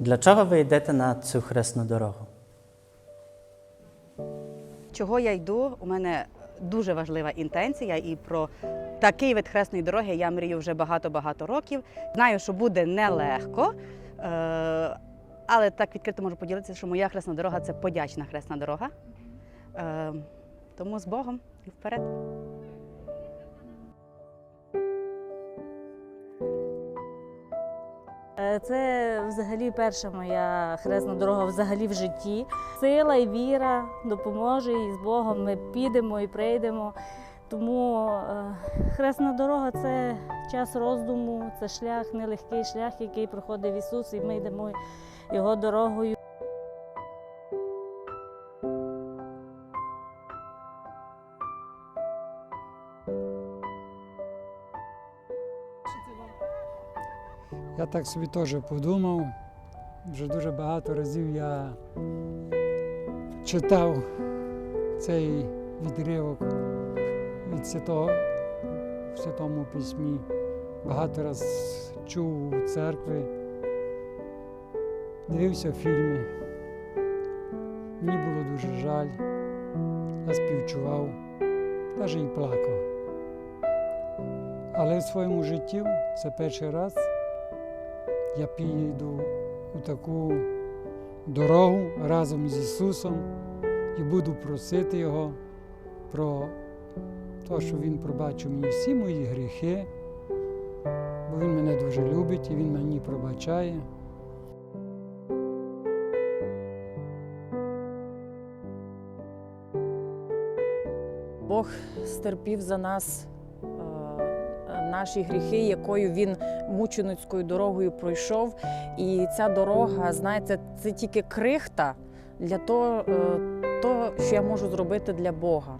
Для чого ви йдете на цю хресну дорогу? Чого я йду? У мене дуже важлива інтенція, і про такий вид хресної дороги я мрію вже багато-багато років. Знаю, що буде нелегко, е, але так відкрито можу поділитися, що моя хресна дорога це подячна хресна дорога. Е, Тому з Богом і вперед. Це взагалі перша моя хресна дорога взагалі в житті. Сила і віра допоможе, і з Богом ми підемо і прийдемо. Тому е, хресна дорога це час роздуму, це шлях, нелегкий шлях, який проходив Ісус, і ми йдемо його дорогою. Я так собі теж подумав. Вже дуже багато разів я читав цей відривок від святого в Святому Письмі. Багато раз чув у церкві, дивився фільми. Мені було дуже жаль, я співчував, навіть і плакав. Але в своєму житті це перший раз я піду у таку дорогу разом з Ісусом і буду просити Його про те, що Він пробачив мені всі мої гріхи, бо Він мене дуже любить і Він мені пробачає. Бог стерпів за нас наші гріхи, якою він мученицькою дорогою пройшов. І ця дорога, знаєте, це тільки крихта для того, е, того, що я можу зробити для Бога.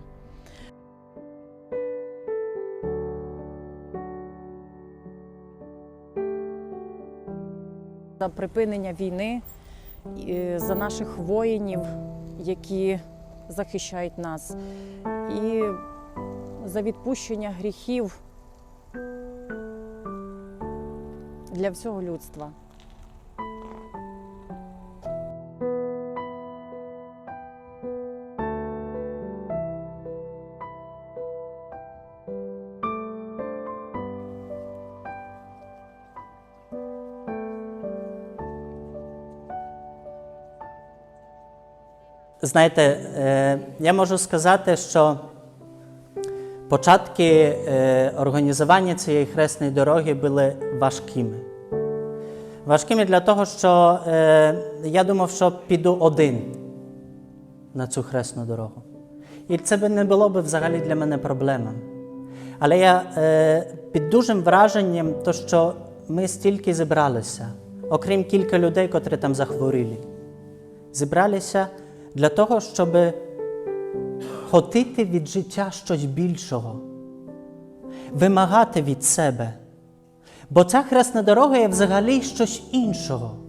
За припинення війни, за наших воїнів, які захищають нас, і за відпущення гріхів для всього людства. Знаєте, е, я можу сказати, що початки е, організування цієї хресної дороги були важкими. Важкими для того, що е, я думав, що піду один на цю хресну дорогу. І це би не було б взагалі для мене проблема. Але я е, під дужим враженням, то що ми стільки зібралися, окрім кілька людей, котрі там захворіли. Зібралися для того, щоб хотіти від життя щось більшого, вимагати від себе. Бо ця хресна дорога є взагалі щось іншого.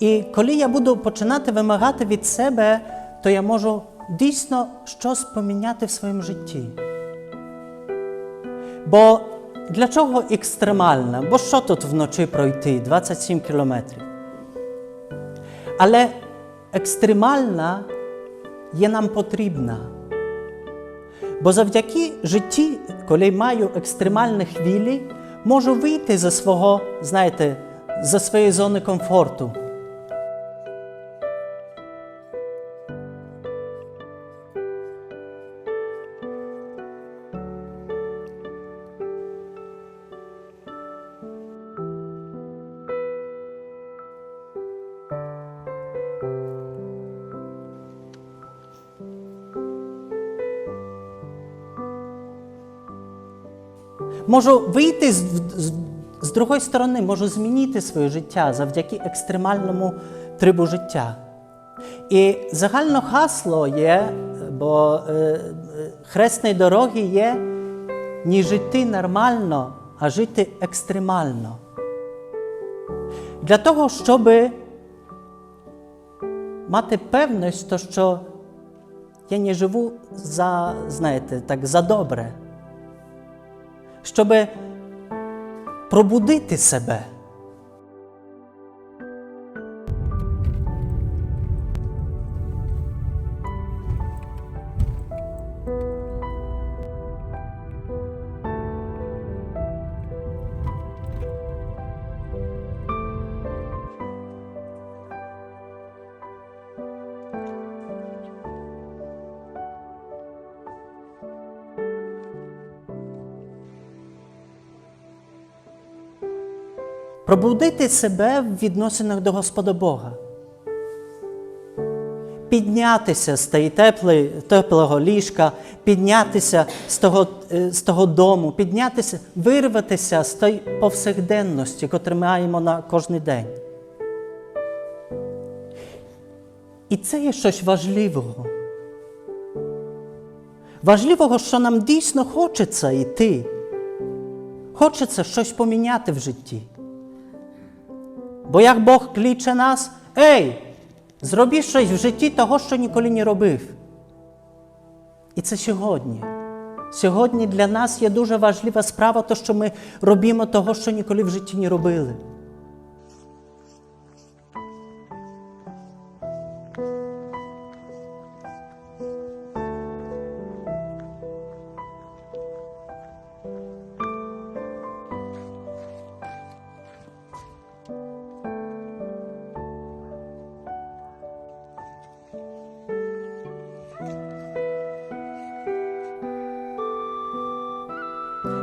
І коли я буду починати вимагати від себе, то я можу дійсно щось поміняти в своєму житті. Бо для чого екстремальна? Бо що тут вночі пройти? 27 кілометрів. Але екстремальна є нам потрібна. Бо завдяки житті, коли маю екстремальні хвилі, можу вийти за свого, знаєте, за своєї зони комфорту. Можу вийти з, з, з другої сторони, можу змінити своє життя завдяки екстремальному трибу життя. І загально хасло є, бо е, хресної дороги є не жити нормально, а жити екстремально. Для того, щоб мати певність, що я не живу за, знаєте, так, за добре. Щоб пробудити себе. Пробудити себе в відносинах до Господа Бога. Піднятися з тієї теплої, теплого ліжка, піднятися з того, е, з того дому, піднятися, вирватися з тої повсякденності, яку маємо на кожен день. І це є щось важливого. Важливого, що нам дійсно хочеться йти. Хочеться щось поміняти в житті. Бо як Бог кліче нас, ей, зроби щось в житті того, що ніколи не робив. І це сьогодні. Сьогодні для нас є дуже важлива справа, то, що ми робимо того, що ніколи в житті не робили.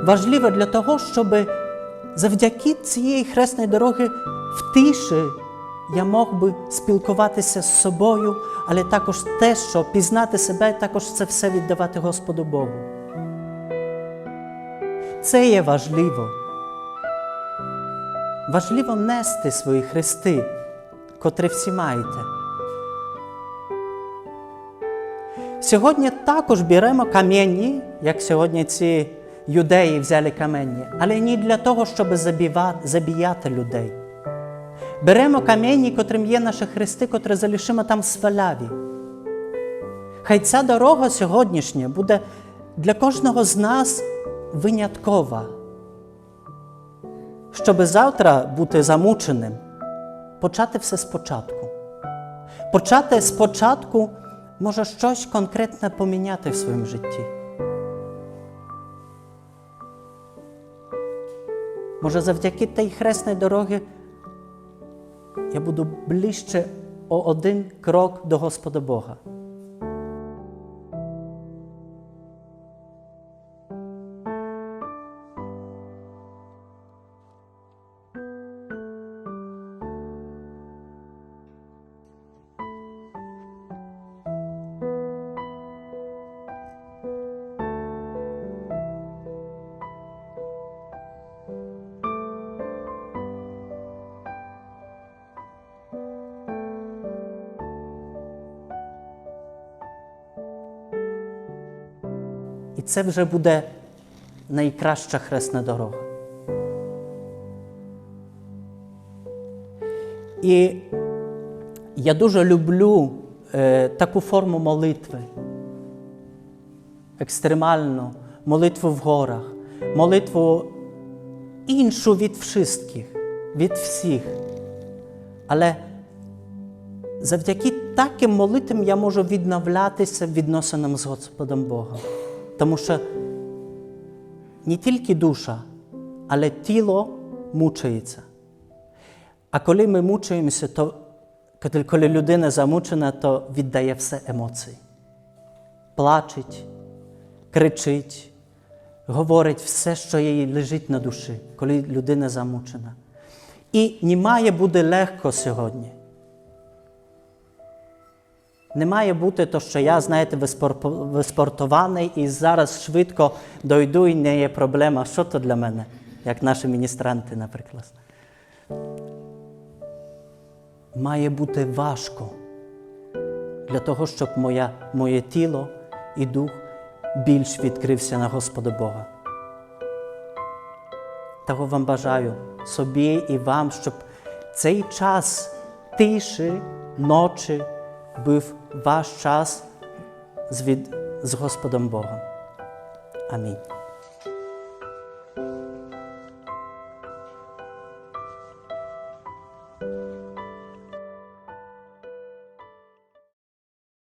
Важливо для того, щоб завдяки цієї хресної дороги в тиші я мог би спілкуватися з собою, але також те, що пізнати себе, також це все віддавати Господу Богу. Це є важливо. Важливо нести свої хрести, котрі всі маєте. Сьогодні також беремо камені, як сьогодні ці юдеї взяли камені, але не для того, щоб забіяти людей. Беремо камені, котрим є наші хрести, котрі залишимо там в сваляві. Хай ця дорога сьогоднішня буде для кожного з нас виняткова. Щоб завтра бути замученим, почати все спочатку. Почати спочатку може щось конкретне поміняти в своєму житті. Може, завдяки тій хресній дороги я буду ближче о один крок до Господа Бога. Це вже буде найкраща хресна дорога. І я дуже люблю е, таку форму молитви, екстремальну, молитву в горах, молитву іншу від всіх, від всіх. Але завдяки таким молитвам я можу відновлятися відносинам з Господом Богом. Тому що не тільки душа, але тіло мучається. А коли ми мучаємося, то коли- людина замучена, то віддає все емоції. Плачить, кричить, говорить все, що їй лежить на душі, коли людина замучена. І не має бути легко сьогодні. Не має бути то, що я, знаєте, виспортований і зараз швидко дойду і не є проблема. Що то для мене, як наші міністранти, наприклад. Має бути важко для того, щоб моя, моє тіло і дух більш відкрився на Господа Бога. Того вам бажаю собі і вам, щоб цей час тиші, ночі був ваш час з, Господом Богом. Амінь.